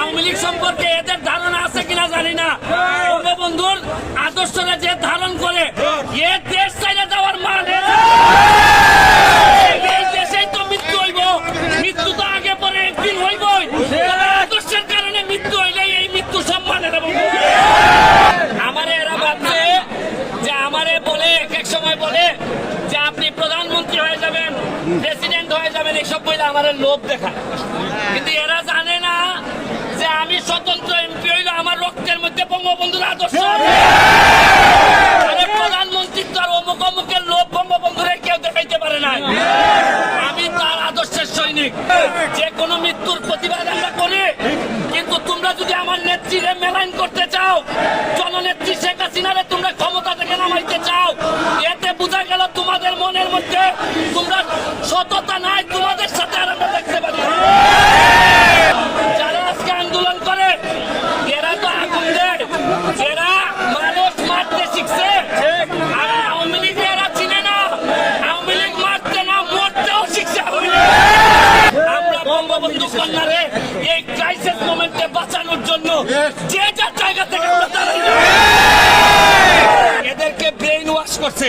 আওয়ামী লীগ সম্পর্কে এদের ধারণা আছে কিনা জানি না। বঙ্গবন্ধুর আদর্শরা যে ধারণ করে, এ দেশ চাইলে দেওয়ার মানে সম্মানে আমারে বলে, এক এক সময় বলে যে আপনি প্রধানমন্ত্রী হয়ে যাবেন, প্রেসিডেন্ট হয়ে যাবেন, এসব বলে আমার লোভ দেখা কিন্তু এরা আমি স্বতন্ত্র এমপি হইল আমার রক্তের মধ্যে বঙ্গবন্ধুর আদর্শ প্রধানমন্ত্রী তো আর অমুক অমুকের লোভ বঙ্গবন্ধুরে কেউ দেখাইতে পারে না আমি তার আদর্শের সৈনিক। যে কোনো মৃত্যুর প্রতিবাদ আমরা করি। কিন্তু তোমরা যদি আমার নেত্রীরে মেলাইন করতে চাও জননেত্রী শেখ হাসিনারে তোমরা ক্ষমতা থেকে নামাইতে চাও এতে বোঝা গেল তোমাদের মনের মধ্যে তোমরা সততা নাই তোমাদের সাথে আর আমরা দেখতে পারি না। যারা আজকে আন্দোলন করে এরা তো আগুন দেয় এরা মানুষ মারতে শিখছে আর আওয়ামী লীগ এরা চিনে না আওয়ামী লীগ মারতে না মরতেও শিখছে আওয়ামী লীগ। আমরা বঙ্গবন্ধু কন্যারে এই ক্রাইসিস মোমেন্টে বাঁচানোর জন্য যে যার জায়গা থেকে। এদেরকে ব্রেইন ওয়াশ করছে।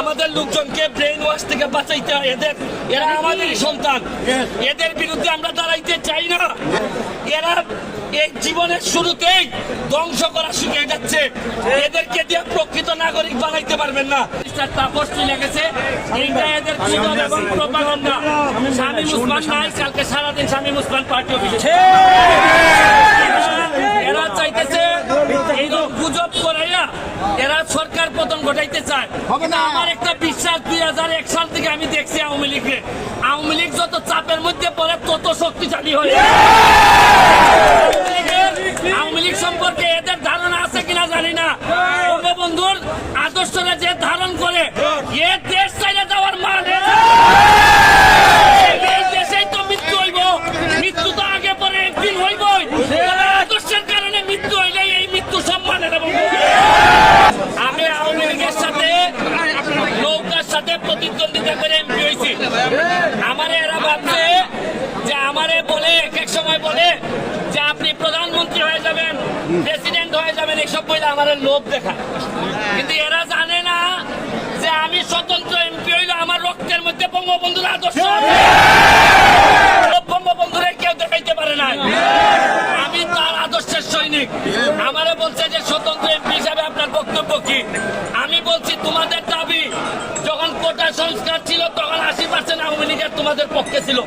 আমাদের লোকজনকে ব্রেইন ওয়াশ থেকে বাঁচাইতে হয়। এদের এরা আমাদেরই সন্তান। এদের বিরুদ্ধে আমরা দাঁড়াইতে চাই এই জীবনের শুরুতেই ধ্বংস করা শিখে যাচ্ছে। এদেরকে দিয়ে প্রকৃত নাগরিক বানাইতে পারবেন না। তাপস চলে গেছে। এইটা এদের গুজব এবং প্রপাগান্ডা। স্বামী মুসলমান নাই কালকে সারাদিন স্বামী মুসলমান পার্টি অফিসে। এরা চাইতেছে এইরকম গুজব করাইয়া এরা সরকার পতন ঘটাইতে চায়। কিন্তু আমার একটা বিশ্বাস দুই হাজার এক সাল থেকে আমি দেখছি আওয়ামী লীগকে। আওয়ামী লীগ যত চাপের মধ্যে পড়ে তত শক্তিশালী হয়ে আওয়ামী লীগ সম্পর্কে এদের ধারণা আছে কিনা জানি না বঙ্গবন্ধুর আদর্শরা যে ধারণ করে এ দেশ চাইলে দেওয়ার মানে এই দেশেই তো মৃত্যু হইব। মৃত্যু তো আগে পরে একদিন হইবই। আদর্শের কারণে মৃত্যু হইলে এই মৃত্যু সম্মানে দেব। আমি আওয়ামী লীগের সাথে নৌকার সাথে প্রতিদ্বন্দ্বিতা করে এমপি হয়েছি। আমারে এরা ভাবছে যে আমারে বলে এক এক সময় বলে যে আপনি প্রধানমন্ত্রী হয়ে যাবেন হয়ে যাবেন এসব বইলে আমার লোভ দেখা হ্যাঁ। কিন্তু এরা জানে না যে আমি স্বতন্ত্র এমপি হইলে আমার রক্তের মধ্যে বঙ্গবন্ধুর আদর্শ কেউ দেখাইতে পারে না আমি তার আদর্শের সৈনিক। আমারে বলছে যে স্বতন্ত্র এমপি হিসাবে আপনার বক্তব্য কি? আমি বলছি তোমাদের দাবি যখন কোটা সংস্কার ছিল তখন আশি পার্সেন্ট আওয়ামী লীগের তোমাদের পক্ষে ছিল।